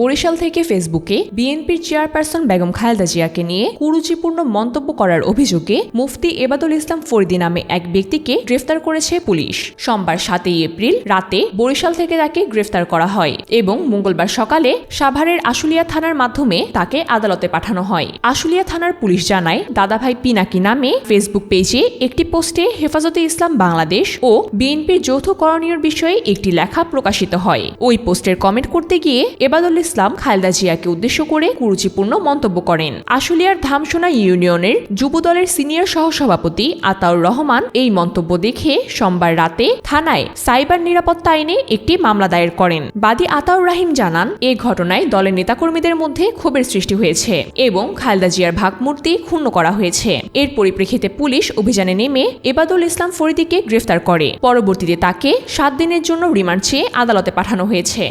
বরিশাল থেকে ফেসবুকে বিএনপির চেয়ারপারসন বেগম খালেদা জিয়াকে নিয়ে কুরুচিপূর্ণ মন্তব্য করার অভিযোগে মুফতি এবাদুল ইসলাম ফরিদি নামে এক ব্যক্তিকে গ্রেফতার করেছে পুলিশ। সোমবার সাতই এপ্রিল রাতে বরিশাল থেকে তাকে গ্রেফতার করা হয় এবং মঙ্গলবার সকালে সাভারের আশুলিয়া থানার মাধ্যমে তাকে আদালতে পাঠানো হয়। আশুলিয়া থানার পুলিশ জানায়, দাদাভাই পিনাকি নামে ফেসবুক পেজে একটি পোস্টে হেফাজতে ইসলাম বাংলাদেশ ও বিএনপির যৌথ করণীয় বিষয়ে একটি লেখা প্রকাশিত হয়। ওই পোস্টের কমেন্ট করতে গিয়ে এবাদুল ইসলাম খালেদা জিয়াকে উদ্দেশ্য করে কুরুচিপূর্ণ মন্তব্য করেন। আশুলিয়ার ধামসোনা ইউনিয়নের যুবদলের সিনিয়র সহসভাপতি আতাউর রহমান এই মন্তব্য দেখে সোমবার রাতে থানায় সাইবার নিরাপত্তা আইনে একটি মামলা দায়ের করেন। বাদী আতাউর রাহিম জানান, এ ঘটনায় দলের নেতাকর্মীদের মধ্যে ক্ষোভের সৃষ্টি হয়েছে এবং খালেদা জিয়ার ভাবমূর্তি ক্ষুণ্ণ করা হয়েছে। এর পরিপ্রেক্ষিতে পুলিশ অভিযানে নেমে এবাদুল ইসলাম ফরিদিকে গ্রেফতার করে। পরবর্তীতে তাকে সাত দিনের জন্য রিমান্ড চেয়ে আদালতে পাঠানো হয়েছে।